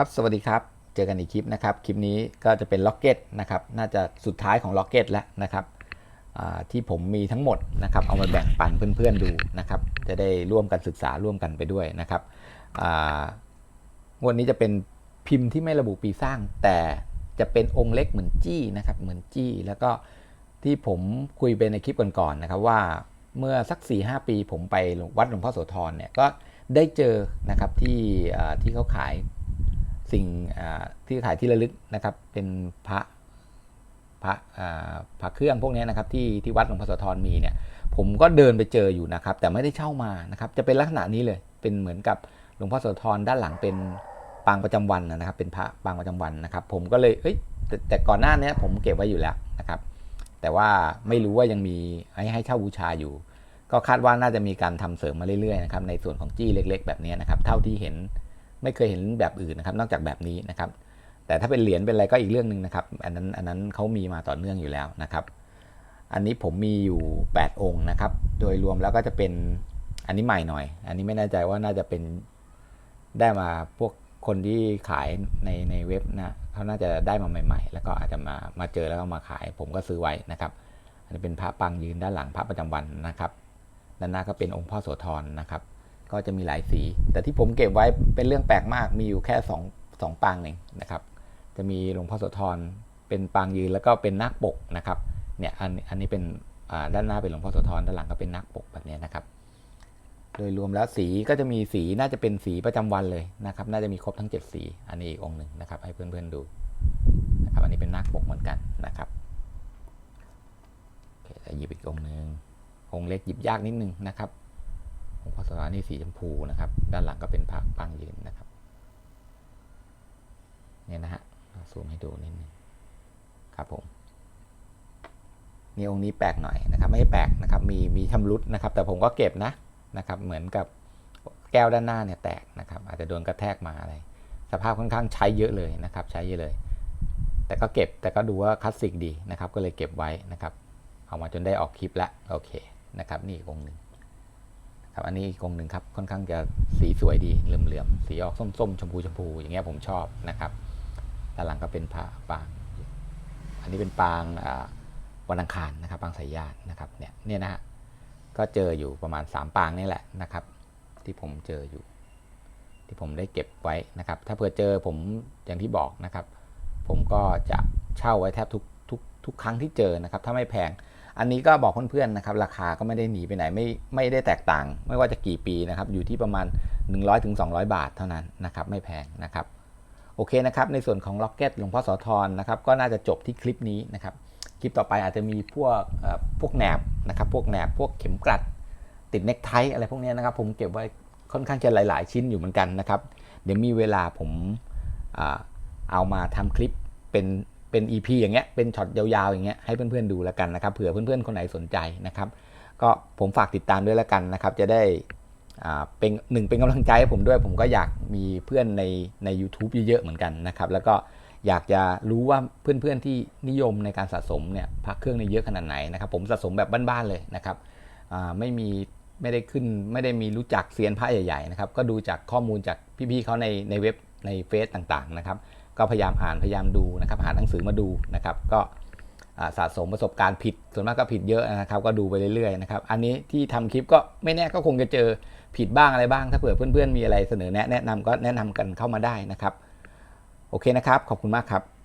ครับสวัสดีครับ เจอกันอีกคลิปนะครับ คลิปนี้ก็จะเป็นล็อกเก็ตนะครับ น่าจะสุดท้ายของล็อกเก็ตแล้วนะครับที่ผมมีทั้งหมดนะครับ เอามาแบ่งปันเพื่อนๆดูนะครับ จะได้ร่วมกันศึกษาร่วมกันไปด้วยนะครับงวดนี้จะเป็นพิมพ์ที่ไม่ระบุปีสร้าง แต่จะเป็นองค์เล็กเหมือนจี้นะครับ เหมือนจี้ แล้วก็ที่ผมคุยไปในคลิปก่อนๆนะครับว่าเมื่อสัก4ีหปีผมไปวัดหลวงพ่อโสธรเนี่ยก็ได้เจอนะครับที่ที่เขาขาย สิ่งที่ขายที่ระลึกนะครับ เป็นพระพระอ่าพระเครื่องพวกนี้นะครับที่ที่วัดหลวงพ่อโสธรมีเนี่ย ผมก็เดินไปเจออยู่นะครับ แต่ไม่ได้เช่ามานะครับ จะเป็นลักษณะนี้เลย เป็นเหมือนกับหลวงพ่อโสธรด้านหลังเป็นปางประจำวันนะครับ เป็นพระปางประจำวันนะครับ ผมก็เลยเอ้ยแต่แต่ก่อนหน้านี้ผมเก็บไว้อยู่แล้วนะครับ แต่ว่าไม่รู้ว่ายังมีให้ให้เช่าบูชาอยู่ ก็คาดว่าน่าจะมีการทำเสริมมาเรื่อยๆนะครับในส่วนของจี้เล็ก ๆ แบบนี้นะครับ เท่าที่เห็น ไม่เคยเห็นแบบอื่นนะครับ นอกจากแบบนี้นะครับ แต่ถ้าเป็นเหรียญเป็นอะไรก็อีกเรื่องหนึ่งนะครับ อันนั้นอันนั้นเขามีมาต่อเนื่องอยู่แล้วนะครับ อันนี้ผมมีอยู่ 8 องค์นะครับ โดยรวมแล้วก็จะเป็นอันนี้ใหม่หน่อย อันนี้ไม่แน่ใจว่าน่าจะเป็นได้มาพวกคนที่ขายในในเว็บนะเขาน่าจะได้มาใหม่ ๆ แล้วก็อาจจะมามาเจอแล้วก็มาขาย ผมก็ซื้อไว้นะครับ อันนี้เป็นพระปางยืนด้านหลังพระประจำวันนะครับ ด้านหน้าก็เป็นองค์พ่อโสธรนะครับ ก็จะมีหลายสี แต่ที่ผมเก็บไว้เป็นเรื่องแปลกมากมีอยู่แค่2องสองปางเองนะครับ จะมีหลวงพ่อโสธรเป็นปางยืนแล้วก็เป็นนาคปกนะครับเนี่ยอันอันนี้เป็นด้านหน้าเป็นหลวงพ่อโสธรด้านหลังก็เป็นนาคปกแบบนี้นะครับ โดยรวมแล้วสีก็จะมีสีน่าจะเป็นสีประจำวันเลยนะครับ น่าจะมีครบทั้ง 7 สี อันนี้อีกองหนึ่งนะครับ ให้เพื่อนๆดูนะครับ อันนี้เป็นนาคปกเหมือนกันนะครับโอเคหยิบอีกองหนึ่งองเล็กหยิบยากนิดนึงนะครับ หลวงพ่อสธรนี่สีชมพูนะครับ ด้านหลังก็เป็นพระปางยืนนะครับเนี่ยนะฮะซูมให้ดูนิดนึงครับผมนี่องค์นี้แปลกหน่อยนะครับ ไม่แปลกนะครับ มีมีชำรุดนะครับ แต่ผมก็เก็บนะนะครับ เหมือนกับแก้วด้านหน้าเนี่ยแตกนะครับ อาจจะโดนกระแทกมาอะไร สภาพค่อนข้างใช้เยอะเลยนะครับ ใช้เยอะเลย แต่ก็เก็บแต่ก็ดูว่าคลาสสิกดีนะครับ ก็เลยเก็บไว้นะครับ เอามาจนได้ออกคลิปแล้วโอเคนะครับ นี่องค์หนึ่ง ครับอันนี้อีกองหนึ่งครับค่อนข้างจะสีสวยดีเหลื่อมๆสีออกส้มๆชมพูชมพูอย่างเงี้ยผมชอบนะครับด้านหลังก็เป็นผ้าปาง อันนี้เป็นปางวันอังคารนะครับ ปางสายญาตินะครับเนี่ยเนี่ยนะฮะก็เจออยู่ประมาณ 3 ปางนี่แหละนะครับ ที่ผมเจออยู่ ที่ผมได้เก็บไว้นะครับ ถ้าเผื่อเจอผมอย่างที่บอกนะครับ ผมก็จะเช่าไว้แทบทุกทุกทุกครั้งที่เจอนะครับ ถ้าไม่แพง อันนี้ก็บอกเพื่อนๆนะครับราคาก็ไม่ได้หนีไปไหนไม่ไม่ได้แตกต่าง ไม่ว่าจะกี่ปีนะครับอยู่ที่ประมาณ 100-200 บาทเท่านั้นนะครับไม่แพงนะครับโอเคนะครับในส่วนของล็อกเก็ตหลวงพ่อโสธรนะครับก็น่าจะจบที่คลิปนี้นะครับคลิปต่อไปอาจจะมีพวกพวกแหนบนะครับพวกแหนบพวกเข็มกลัด ติดเน็กไทอะไรพวกนี้นะครับผมเก็บไว้ค่อนข้างจะหลาย ๆ ชิ้นอยู่เหมือนกันนะครับ เดี๋ยวมีเวลาผมเอามาทำคลิปเป็น เป็น EP อย่างเงี้ยเป็นช็อตยาวๆอย่างเงี้ยให้เพื่อนๆดูแล้วกันนะครับเผื่อเพื่อนๆคนไหนสนใจนะครับก็ผมฝากติดตามด้วยแล้วกันนะครับ จะได้เป็นหนึ่งเป็นกำลังใจให้ผมด้วยผมก็อยากมีเพื่อนในใน u t u b e เยอะๆเหมือนกันนะครับแล้วก็อยากจะรู้ว่าเพื่อนๆที่นิยมในการสะสมเนี่ยพระเครื่องในเยอะขนาดไหนนะครับผมสะสมแบบบ้านๆเลยนะครับไม่มีไม่ได้ขึ้นไม่ได้มีรู้จักเซียนพระใหญ่ๆนะครับก็ดูจากข้อมูลจากพี่ๆเขาในในเว็บในเฟซต่างๆนะครับ ก็พยายามอ่านพยายามดูนะครับหาหนังสือมาดูนะครับ ก็สะสมประสบการณ์ผิด ส่วนมากก็ผิดเยอะนะครับ ก็ดูไปเรื่อยๆนะครับ อันนี้ที่ทำคลิปก็ไม่แน่ก็คงจะเจอผิดบ้างอะไรบ้าง ถ้าเผื่อเพื่อนๆมีอะไรเสนอแนะแนะนำก็แนะนำกันเข้ามาได้นะครับ โอเคนะครับ ขอบคุณมากครับ